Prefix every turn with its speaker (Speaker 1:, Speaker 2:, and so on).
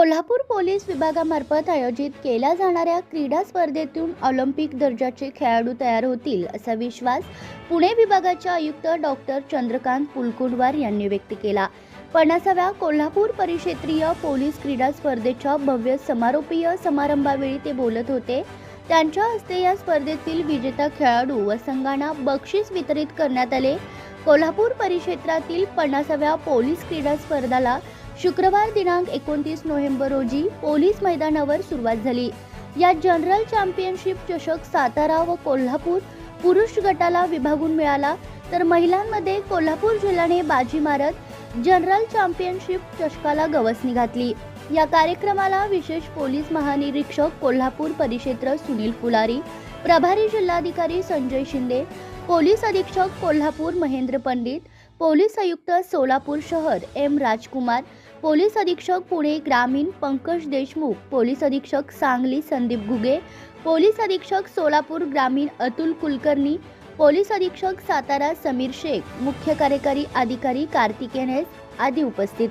Speaker 1: Kolhapur police विभागामार्फत आयोजित केल्या जाणाऱ्या क्रीडा स्पर्धेतून ऑलिम्पिक दर्जाचे खेळाडू तयार होतील असा विश्वास पुणे विभागाचे आयुक्त डॉक्टर चंद्रकांत पुलकुंडवार यांनी व्यक्त केला. पन्नासाव्या कोल्हापूर परिक्षेत्रीय पोलीस क्रीडा स्पर्धेच्या भव्य समारोपीय समारंभावेळी ते बोलत होते त्यांच्या हस्ते या स्पर्धेतील विजेता खेळाडू व संघांना बक्षीस वितरित करण्यात आले. कोल्हापूर परिक्षेत्रातील पन्नासाव्या पोलीस क्रीडा स्पर्धाला शुक्रवार दिनांक एकोणतीस नोव्हेंबर रोजी पोलीस मैदानावर सुरुवात झाली. या जनरल चॅम्पियनशिप चषक सातारा व कोल्हापूर पुरुष गटाला विभागून मिळाला. तर महिलांमध्ये कोल्हापूर जिल्ह्याने बाजी मारत जनरल चॅम्पियनशिप चषकाला गवसणी घातली. या कार्यक्रमाला विशेष पोलीस महानिरीक्षक कोल्हापूर परिक्षेत्र सुनील फुलारी प्रभारी जिल्हाधिकारी संजय शिंदे पोलीस अधीक्षक कोल्हापूर महेंद्र पंडित पोलीस आयुक्त सोलापूर शहर एम राजकुमार पोलीस अधीक्षक पुणे ग्रामीण पंकज देशमुख पोलीस अधीक्षक सांगली संदीप घुगे पोलीस अधीक्षक सोलापूर ग्रामीण अतुल कुलकर्णी पोलीस अधीक्षक सातारा समीर शेख मुख्य कार्यकारी अधिकारी कार्तिकेनेस आदी उपस्थित